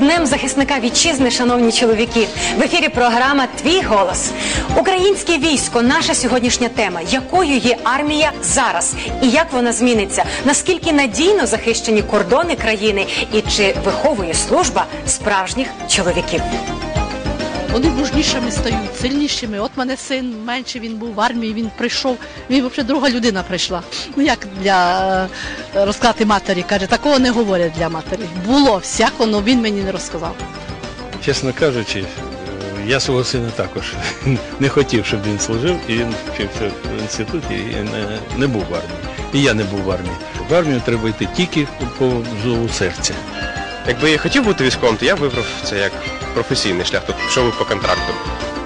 Днем захисника вітчизни, шановні чоловіки. В ефірі програма Твій голос. Українське військо наша сьогоднішня тема. Якою є армія зараз і як вона зміниться? Наскільки надійно захищені кордони країни і чи виховує служба справжніх чоловіків? Вони мужнішими стають, сильнішими. От мене син менше він був в армії, він прийшов. Він взагалі друга людина прийшла. Ну як для е, розказати матері, каже, такого не говорять для матері. Було всяко, але він мені не розказав. Чесно кажучи, е, я свого сина також не хотів, щоб він служив, і він вчився в інституті і не, не був в армії. І я не був в армії. В армію треба йти тільки по зову серця. Якби я хотів бути військовим, то я вибрав це як професійний шлях, тобто пішов би по контракту.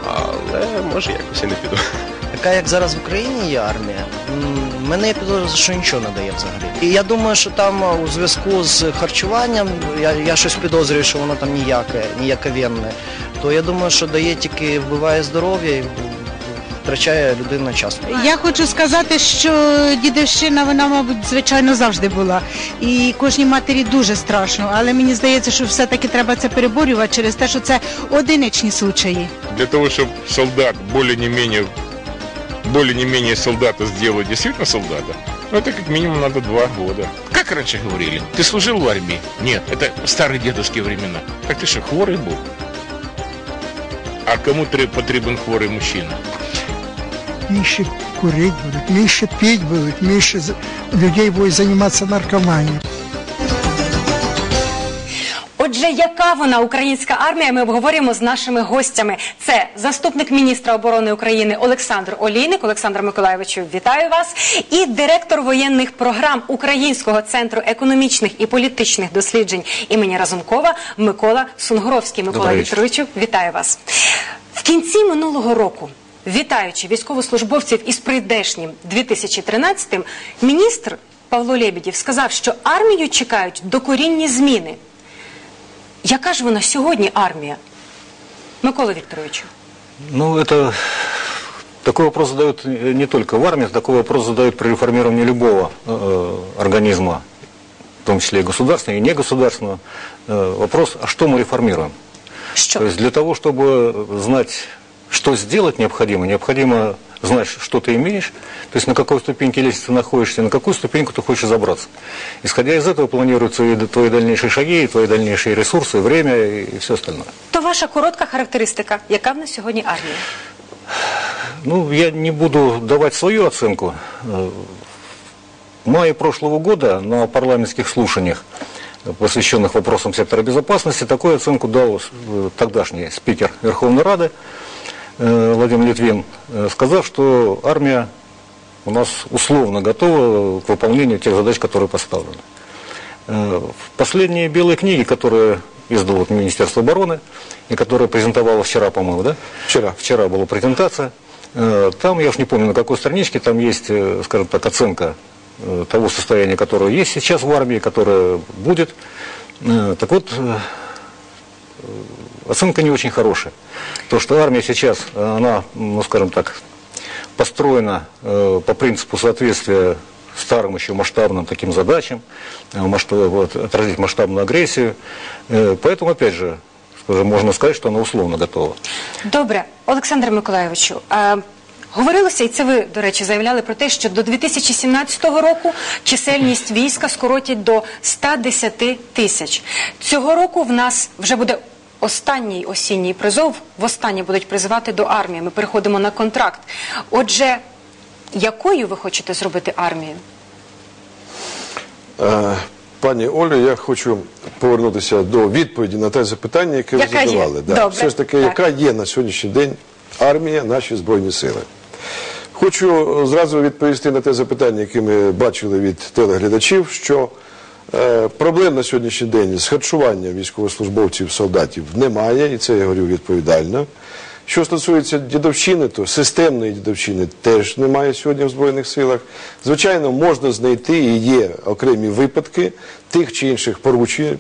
Але може якось і не піду. Така як зараз в Україні є армія, мене є підозра, що нічого не дає взагалі. І я думаю, що там у зв'язку з харчуванням, я, я щось підозрюю, що воно там ніяке, ніяковенне, то я думаю, що дає тільки вбиває здоров'я і втрачає людина час. Я хочу сказати, що дідівщина, вона, мабуть, звичайно завжди була. І кожній матері дуже страшно. Але мені здається, що все-таки треба це переборювати через те, що це одиничні случаї. для того, чтобы солдат более не менее более не менее солдата сделать действительно солдата, ну это как минимум надо два года. Как раньше говорили, ты служил в армии? Нет, это старые дедовские времена. Так ты что, хворый был? А кому тре- потрібен хворий мужчина? Меньше курить будут, меньше пить будут, меньше людей будет заниматься наркоманией. Отже, яка вона українська армія? Ми обговорюємо з нашими гостями. Це заступник міністра оборони України Олександр Олійник. Олександр Миколаєвичу, вітаю вас. І директор воєнних програм Українського центру економічних і політичних досліджень імені Разумкова Микола Сунгоровський. Микола. Вікторовичу, вітаю вас. В кінці минулого року Вітаючи військовослужбовців із прийдешнім 2013-м, міністр Павло Лебедєв сказав, що армію чекають докорінні зміни. Яка ж вона сьогодні армія? Микола Вікторовичу. Ну, это такой вопрос задают не только в армии, такой вопрос задают при реформировании любого э, организма, в том числе и государственного, и негосударственного. Э, вопрос, а что мы реформируем? Що? То есть для того, чтобы знать, что сделать необходимо, необходимо знать, что ты имеешь, то есть на какой ступеньке лестницы находишься, на какую ступеньку ты хочешь забраться. Исходя из этого планируются и твои дальнейшие шаги, и твои дальнейшие ресурсы, время и, все остальное. То ваша коротка характеристика, яка в нас сьогодні армія? Ну, я не буду давать свою оценку. В мае прошлого года на парламентских слушаниях, посвященных вопросам сектора безопасности, такую оценку дал э, тогдашний спикер Верховной Рады Владимир Литвин, э, сказав, что армия у нас условно готова к выполнению тех задач, которые поставлены. Э, В последние белые книги, которые издало Министерство обороны, и которые презентовало вчера, по-моему, да? Вчера. Вчера была презентация. Э, Там, я уж не помню, на какой страничке, там есть, э, скажем так, оценка э, того состояния, которое есть сейчас в армии, которое будет. Э, Так вот, э, э, оценка не очень хорошая. То, что армия сейчас, э, она, ну, скажем так, построена э, по принципу соответствия старым еще масштабным таким задачам, э, масштаб- вот, отразить масштабную агрессию. Э, Поэтому, опять же, скажем, можно сказать, что она условно готова. Добре, Олександр Миколаєвичу. А... Говорилося, і це ви, до речі, заявляли про те, що до 2017 року чисельність війська скоротять до 110 тисяч. Цього року в нас вже буде останній осінній призов. Востаннє будуть призивати до армії. Ми переходимо на контракт. Отже, якою ви хочете зробити армію? Е, Пані Олю, я хочу повернутися до відповіді на те запитання, яке ви є? задавали. Добре. Все ж таки, Так. яка є на сьогоднішній день армія, наші Збройні Сили? Хочу е, зразу відповісти на те запитання, яке ми бачили від телеглядачів, що проблем на сьогоднішній день з харчуванням військовослужбовців, солдатів немає, і це я говорю відповідально. Що стосується дідовщини, то системної дідовщини теж немає сьогодні в Збройних силах. Звичайно, можна знайти і є окремі випадки тих чи інших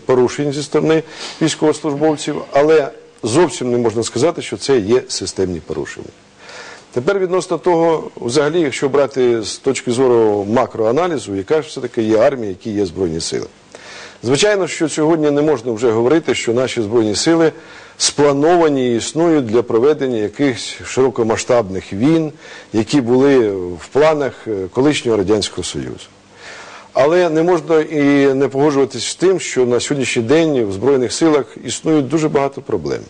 порушень зі сторони військовослужбовців, але зовсім не можна сказати, що це є системні порушення. Тепер відносно того, взагалі, якщо брати з точки зору макроаналізу, яка ж все-таки є армія, які є Збройні сили. Звичайно, що сьогодні не можна вже говорити, що наші збройні сили сплановані і існують для проведення якихось широкомасштабних війн, які були в планах е, колишнього радянського союзу. Але не можна і не погоджуватися з тим, що на сьогоднішній день в Збройних силах існують дуже багато проблем.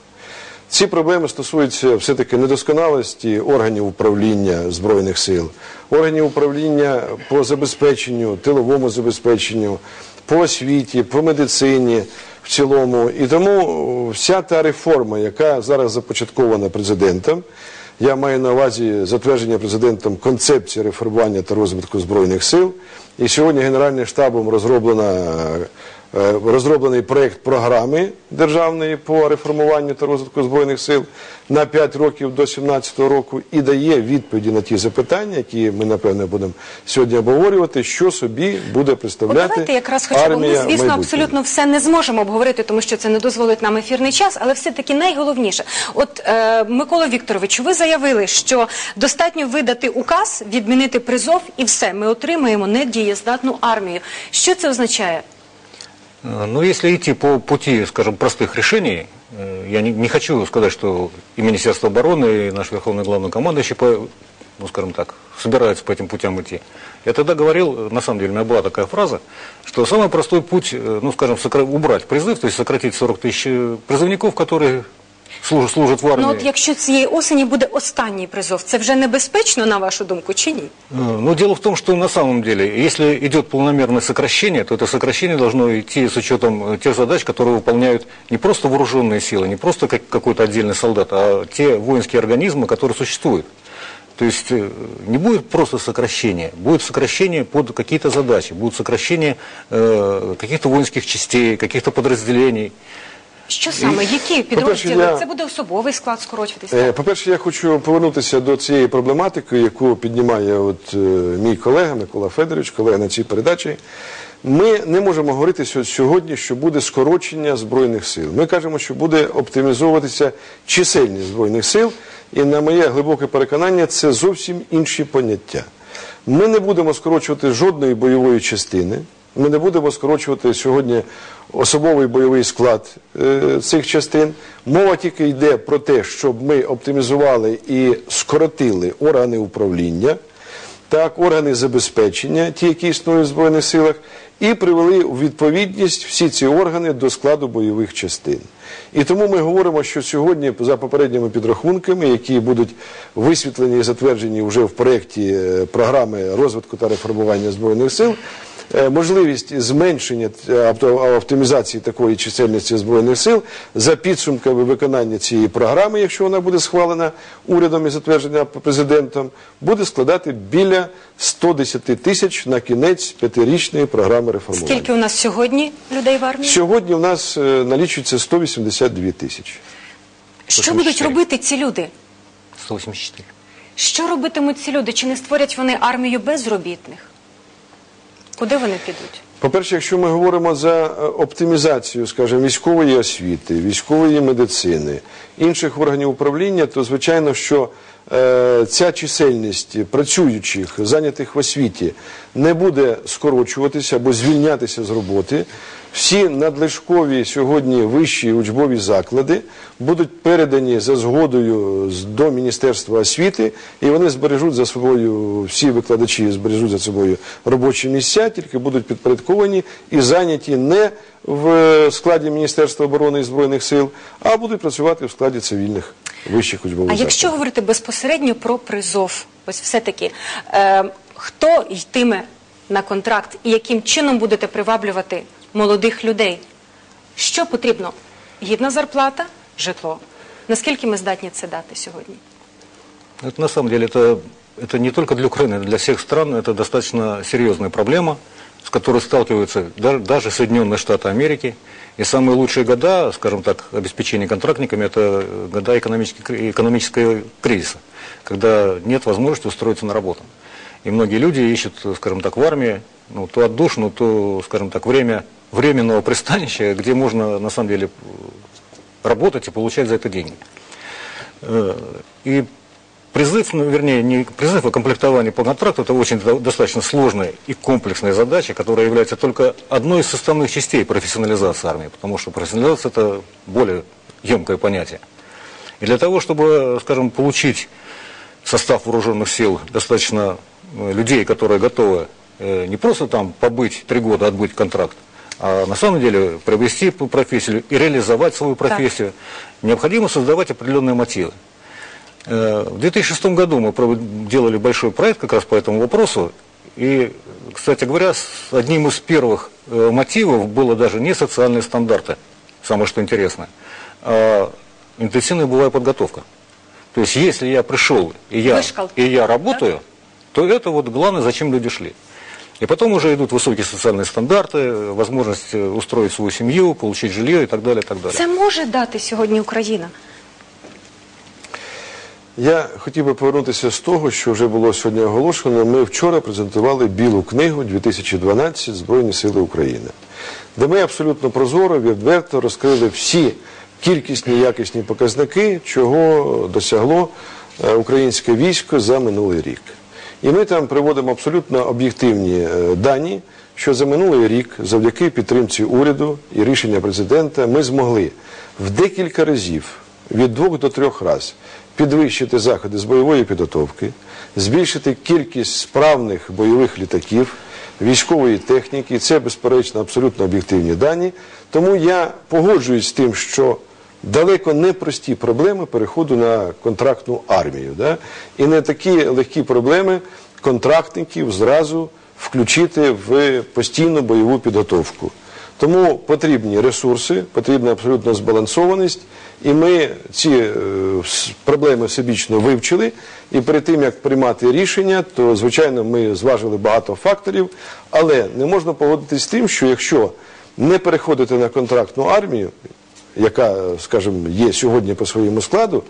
Ці проблеми стосуються все-таки недосконалості органів управління Збройних сил, органів управління по забезпеченню, тиловому забезпеченню, по освіті, по медицині в цілому. І тому вся та реформа, яка зараз започаткована президентом, я маю на увазі затвердження президентом концепції реформування та розвитку Збройних сил. І сьогодні Генеральним штабом розроблена, розроблений проєкт програми державної по реформуванню та розвитку Збройних сил на 5 років до 2017 року і дає відповіді на ті запитання, які ми, напевно, будемо сьогодні обговорювати, що собі буде представляти давайте якраз хоча б ми, звісно, майбутнього. абсолютно все не зможемо обговорити, тому що це не дозволить нам ефірний час, але все-таки найголовніше. От е, Микола Вікторовичу, ви заявили, що достатньо видати указ, відмінити призов і все. Ми отримаємо недієздатну армію. Що це означає? Э, Но если идти по пути, скажем, простых решений, э, я не, не хочу сказать, что и Министерство обороны, и наш Верховный Главнокомандующий, по, ну, скажем так, собираются по этим путям идти. Я тогда говорил, на самом деле, у меня была такая фраза, что самый простой путь, э, ну, скажем, убрать призыв, то есть сократить 40 тысяч призывников, которые служат, служат в армии. Ну от якщо цієї осені буде останній призов, це вже небезпечно, на вашу думку, чи ні? Э, Но дело в том, что на самом деле, если идет полномерное сокращение, то это сокращение должно идти с учетом э, тех задач, которые выполняют не просто вооруженные силы, не просто как какой-то отдельный солдат, а те воинские организмы, которые существуют. То есть э, не будет просто сокращения, будет сокращение под какие-то задачи, будет сокращение э, каких-то воинских частей, каких-то подразделений. Що саме? Які підрозділи? я- Це буде особовий склад скорочуватися? Е, По-перше, я хочу повернутися до цієї проблематики, яку піднімає от, е, мій колега Микола Федорович, колега на цій передачі. Ми не можемо говорити сьо- сьогодні, що буде скорочення Збройних сил. Ми кажемо, що буде оптимізовуватися чисельність Збройних сил, і на моє глибоке переконання, це зовсім інші поняття. Ми не будемо скорочувати жодної бойової частини. Ми не будемо скорочувати сьогодні особовий бойовий склад е, цих частин. Мова тільки йде про те, щоб ми оптимізували і скоротили органи управління, так, органи забезпечення, ті, які існують в Збройних силах, і привели у відповідність всі ці органи до складу бойових частин. І тому ми говоримо, що сьогодні, за попередніми підрахунками, які будуть висвітлені і затверджені вже в проєкті е, програми розвитку та реформування Збройних сил, можливість зменшення е, оптимізації такої чисельності збройних сил за підсумками виконання цієї програми, якщо вона буде схвалена урядом і затверджена президентом, буде складати біля 110 тисяч на кінець п'ятирічної програми реформування. Скільки у нас сьогодні людей в армії? Сьогодні в нас е, налічується 182 тисячі. Що будуть робити ці люди? 184. Що робитимуть ці люди? Чи не створять вони армію безробітних? Куди вони підуть? По-перше, якщо ми говоримо за е, оптимізацію, скажімо, військової освіти, військової медицини, інших органів управління, то звичайно, що ця чисельність працюючих, зайнятих в освіті, не буде скорочуватися або звільнятися з роботи. Всі надлишкові сьогодні вищі учбові заклади будуть передані за згодою до Міністерства освіти, і вони збережуть за собою, всі викладачі збережуть за собою робочі місця, тільки будуть підпорядковані і зайняті не в складі Міністерства оборони і Збройних сил, а будуть працювати в складі цивільних вищих учбових А закладів. якщо говорити безпосередньо про призов, ось все-таки, е, хто йтиме на контракт і яким чином будете приваблювати молодих людей? Що потрібно? Гідна зарплата, житло. Наскільки ми здатні це дати сьогодні? Это на самом деле это, это не только для Украины, это для всех стран это достаточно серьезная проблема, с которой сталкиваются да- даже Соединенные Штаты Америки. И самые лучшие года, скажем так, обеспечения контрактниками, это года экономического кризиса, когда нет возможности устроиться на работу. И многие люди ищут, скажем так, в армии ну, то отдушину, то, скажем так, время временного пристанища, где можно на самом деле работать и получать за это деньги. Э, И призыв, ну, вернее, не призыв, а комплектование по контракту, это очень до- достаточно сложная и комплексная задача, которая является только одной из составных частей профессионализации армии, потому что профессионализация – это более емкое понятие. И для того, чтобы, скажем, получить состав вооруженных сил достаточно э, людей, которые готовы э, не просто там побыть три года, отбыть контракт, а на самом деле приобрести профессию и реализовать свою профессию, необходимо создавать определенные мотивы. Э, В 2006 году мы делали большой проект как раз по этому вопросу. И, кстати говоря, одним из первых э, мотивов было даже не социальные стандарты, самое что интересно, а интенсивная боевая подготовка. То есть, если я пришел и я, Вышкал. и я работаю, то это вот главное, зачем люди шли. И потом уже идут высокие социальные стандарты, возможность э, устроить свою семью, получить жилье и так далее, и так далее. Це може дати сьогодні Україна. Я хотів би повернутися з того, що вже було сьогодні оголошено. Ми вчора презентували білу книгу 2012 Збройні Сили України, де ми абсолютно прозоро, відверто розкрили всі кількісні якісні показники, чого досягло е, українське військо за минулий рік. І ми там приводимо абсолютно об'єктивні е, дані, що за минулий рік, завдяки підтримці уряду і рішення президента, ми змогли в декілька разів від двох до трьох разів підвищити заходи з бойової підготовки, збільшити кількість справних бойових літаків, військової техніки. Це, безперечно, абсолютно об'єктивні дані. Тому я погоджуюсь з тим, що далеко не прості проблеми переходу на контрактну армію. Да? І не такі легкі проблеми контрактників зразу включити в постійну бойову підготовку. Тому потрібні ресурси, потрібна абсолютно збалансованість, і ми ці е, проблеми всебічно вивчили. І перед тим як приймати рішення, то звичайно ми зважили багато факторів, але не можна погодитись з тим, що якщо не переходити на контрактну армію, яка, скажімо, є сьогодні по своєму складу,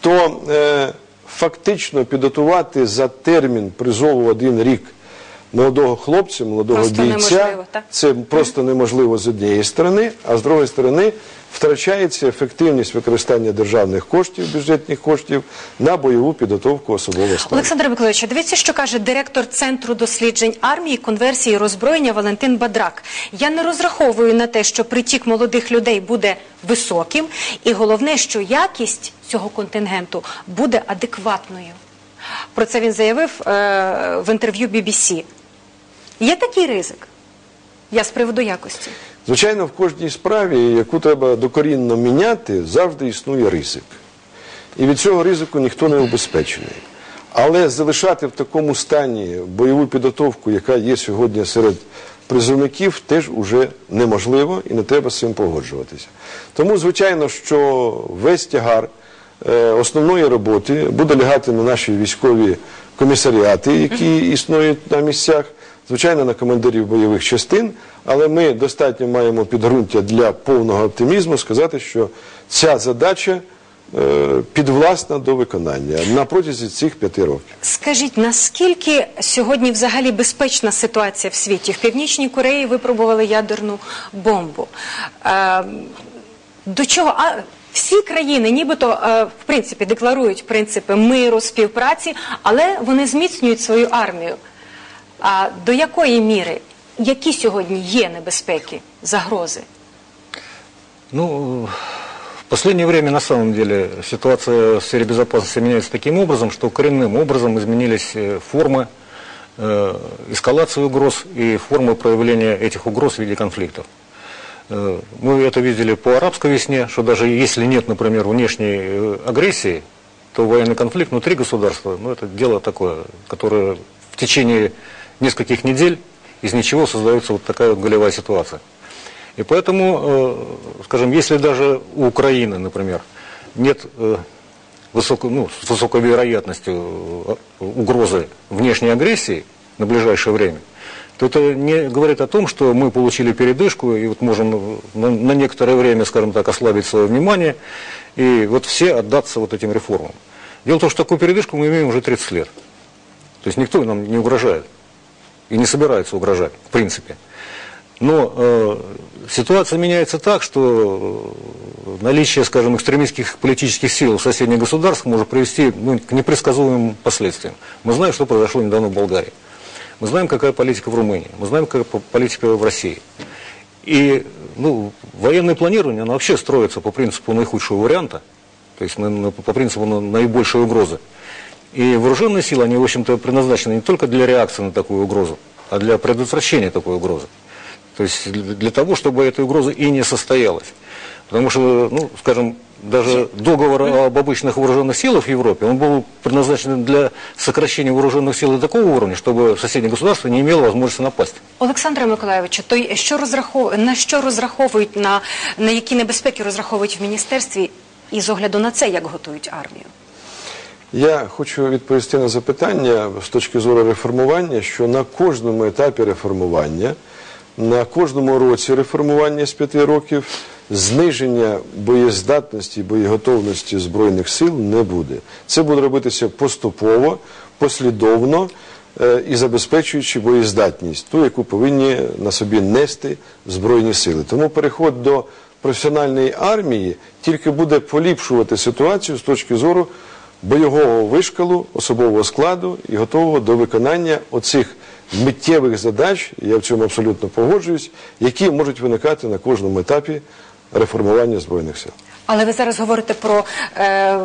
то е, фактично підготувати за термін призову один рік молодого хлопця, молодого Просто бійця, це просто неможливо з однієї сторони, а з другої сторони втрачається ефективність використання державних коштів, бюджетних коштів на бойову підготовку особового складу. Олександр Миколаївич, дивіться, що каже директор Центру досліджень армії, конверсії і роззброєння Валентин Бадрак. Я не розраховую на те, що притік молодих людей буде високим, і головне, що якість цього контингенту буде адекватною. Про це він заявив е, в інтерв'ю BBC. Є такий ризик? Я з приводу якості. Звичайно, в кожній справі, яку треба докорінно міняти, завжди існує ризик. І від цього ризику ніхто не убезпечений. Але залишати в такому стані бойову підготовку, яка є сьогодні серед призовників, теж уже неможливо і не треба з цим погоджуватися. Тому, звичайно, що весь тягар е, основної роботи буде лягати на наші військові комісаріати, які існують на місцях, звичайно, на командирів бойових частин, але ми достатньо маємо підґрунтя для повного оптимізму сказати, що ця задача е, підвласна до виконання на протязі цих п'яти років. Скажіть, наскільки сьогодні взагалі безпечна ситуація в світі? В Північній Кореї випробували ядерну бомбу. Е, до чого? А всі країни нібито е, в принципі декларують принципи миру, співпраці, але вони зміцнюють свою армію. А до якої міри? Які сьогодні є небезпеки, загрози? Ну, в последнее время, на самом деле, ситуация в сфере безопасности меняется таким образом, что коренным образом изменились э, формы э, эскалации угроз и формы проявления этих угроз в виде конфликтов. Э, Мы это видели по арабской весне, что даже если нет, например, внешней э, агрессии, то военный конфликт внутри государства, ну, это дело такое, которое в течение нескольких недель из ничего создается вот такая вот голевая ситуация. И поэтому, э, скажем, если даже у Украины, например, нет э, высоко- ну, с высокой вероятностью э, угрозы внешней агрессии на ближайшее время, то это не говорит о том, что мы получили передышку и вот можем на, некоторое время, скажем так, ослабить свое внимание и вот все отдаться вот этим реформам. Дело в том, что такую передышку мы имеем уже 30 лет. То есть никто нам не угрожает и не собирается угрожать, в принципе. Но э, ситуация меняется так, что э, наличие, скажем, экстремистских политических сил в соседних государствах может привести ну, к непредсказуемым последствиям. Мы знаем, что произошло недавно в Болгарии. Мы знаем, какая политика в Румынии. Мы знаем, какая по- политика в России. И ну, военное планирование, оно вообще строится по принципу наихудшего варианта, то есть на- на- по принципу на- наибольшей угрозы. И вооруженные силы, они, в общем-то, предназначены не только для реакции на такую угрозу, а для предотвращения такой угрозы. То есть для для того, чтобы эта угроза и не состоялась. Потому что, ну, скажем, даже договор об обычных вооруженных силах в Европе, он был предназначен для сокращения вооруженных сил до такого уровня, чтобы соседнее государство не имело возможности напасть. Олександре Миколаєвичу, то й що розрахов... на що розраховують, на... на які небезпеки розраховують в міністерстві і з огляду на це, як готують армію? Я хочу відповісти на запитання з точки зору реформування, що на кожному етапі реформування, на кожному році реформування з п'яти років зниження боєздатності, боєготовності Збройних сил не буде. Це буде робитися поступово, послідовно е, і забезпечуючи боєздатність, ту, яку повинні на собі нести Збройні сили. Тому переход до професіональної армії тільки буде поліпшувати ситуацію з точки зору бойового вишкалу, особового складу і готового до виконання оцих миттєвих задач, я в цьому абсолютно погоджуюсь, які можуть виникати на кожному етапі реформування Збройних сил. Але ви зараз говорите про е,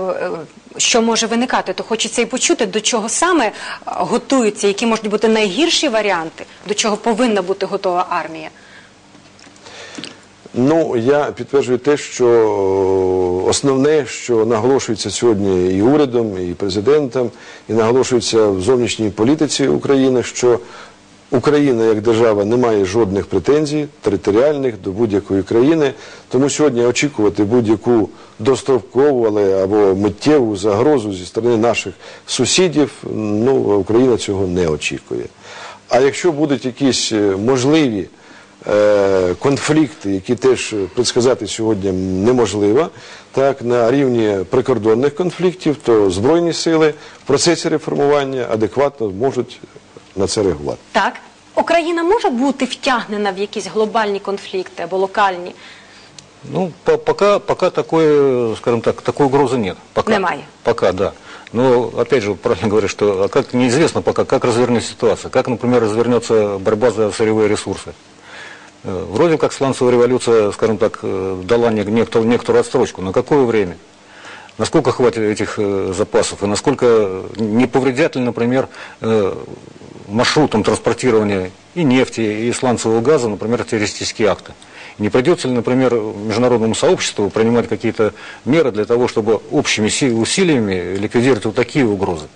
що може виникати, то хочеться і почути, до чого саме е, готуються, які можуть бути найгірші варіанти, до чого повинна бути готова армія. Ну, я підтверджую те, що основне, що наголошується сьогодні і урядом, і президентом, і наголошується в зовнішній політиці України, що Україна як держава не має жодних претензій територіальних до будь-якої країни. Тому сьогодні очікувати будь-яку дострокову але або миттєву загрозу зі сторони наших сусідів, ну Україна цього не очікує. А якщо будуть якісь е, можливі е, конфлікти, які теж предсказати сьогодні неможливо, так на рівні прикордонних конфліктів, то збройні сили в процесі реформування адекватно можуть на це реагувати. Так, Україна може бути втягнена в якісь глобальні конфлікти або локальні. Ну, по- пока, пока такой, э, скажем так, такой угрозы нет. Пока. Немає. Пока, да. Но, опять же, правильно говорят, что а как неизвестно пока, как развернется ситуация. Как, например, развернется борьба за сырьевые ресурсы. Э, Вроде как сланцевая революция, скажем так, э, дала не- некоторую, некоторую отстрочку. На какое время? Насколько хватит этих э, запасов? И насколько не повредят ли, например, маршрутам транспортирования и нефти, и сланцевого газа, например, террористические акты? Не придется ли, например, международному сообществу принимать какие-то меры для того, чтобы общими си- усилиями ликвидировать вот такие угрозы?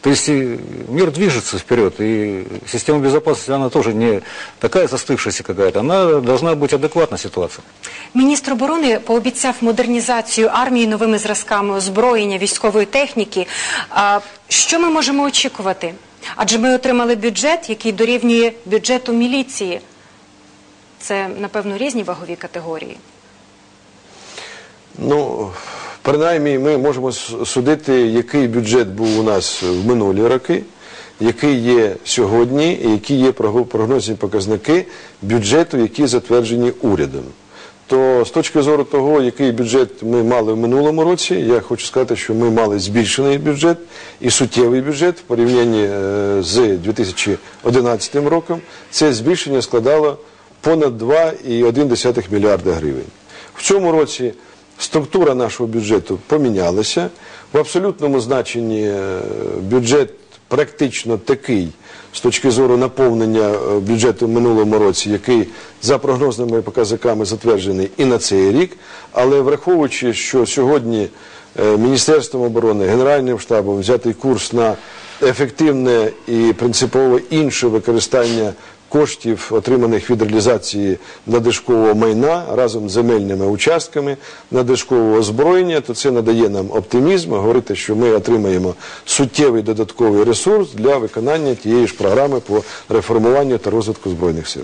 То есть э, мир движется вперед, и система безопасности, она тоже не такая застывшаяся какая-то, она должна быть адекватна ситуации. Міністр оборони пообіцяв модернізацію армії новими зразками озброєння, військової техніки. А що ми можемо очікувати? Адже ми отримали бюджет, який дорівнює бюджету міліції. Це, напевно, різні вагові категорії. Ну, принаймні, ми можемо судити, який бюджет був у нас в минулі роки, який є сьогодні, і які є прогнозні показники бюджету, які затверджені урядом. То з точки зору того, який бюджет ми мали в минулому році, я хочу сказати, що ми мали збільшений бюджет і суттєвий бюджет в порівнянні е, з 2011 роком. Це збільшення складало понад 2,1 мільярда гривень. В цьому році структура нашого бюджету помінялася. В абсолютному значенні е, бюджет практично такий з точки зору наповнення е, бюджету в минулому році, який за прогнозними показниками затверджений і на цей рік. Але враховуючи, що сьогодні е, Міністерством оборони, Генеральним штабом взятий курс на ефективне і принципово інше використання коштів, отриманих від реалізації надлишкового майна разом з земельними участками, надлишкового озброєння, то це надає нам оптимізм, говорити, що ми отримаємо суттєвий додатковий ресурс для виконання тієї ж програми по реформуванню та розвитку збройних сил.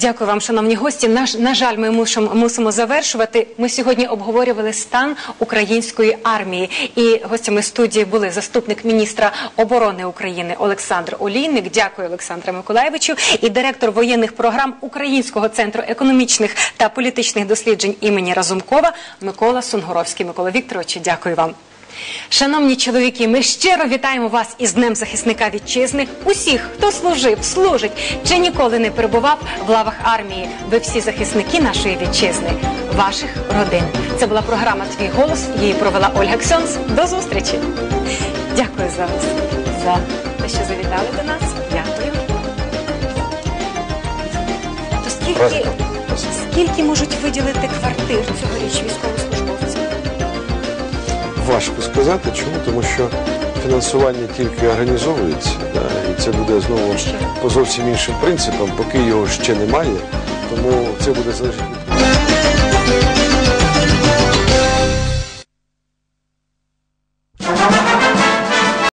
Дякую вам, шановні гості. Наш, на жаль, ми мусимо, мусимо завершувати. Ми сьогодні обговорювали стан української армії. І гостями студії були заступник міністра оборони України Олександр Олійник. Дякую, Олександре Миколаєвичу. І директор воєнних програм Українського центру економічних та політичних досліджень імені Разумкова Микола Сунгоровський. Микола Вікторовичу, дякую вам. Шановні чоловіки, ми щиро вітаємо вас із Днем захисника вітчизни. Усіх, хто служив, служить чи ніколи не перебував в лавах армії. Ви всі захисники нашої вітчизни, ваших родин. Це була програма Твій голос. Її провела Ольга Ксьонс. До зустрічі. Дякую за вас за те, що завітали до нас. Дякую. Скільки, скільки можуть виділити квартир цьогоріч військовослужбовцям? Важко сказати, чому? Тому що фінансування тільки організовується, да, і це буде знову по зовсім іншим принципам, поки його ще немає, тому це буде залежати.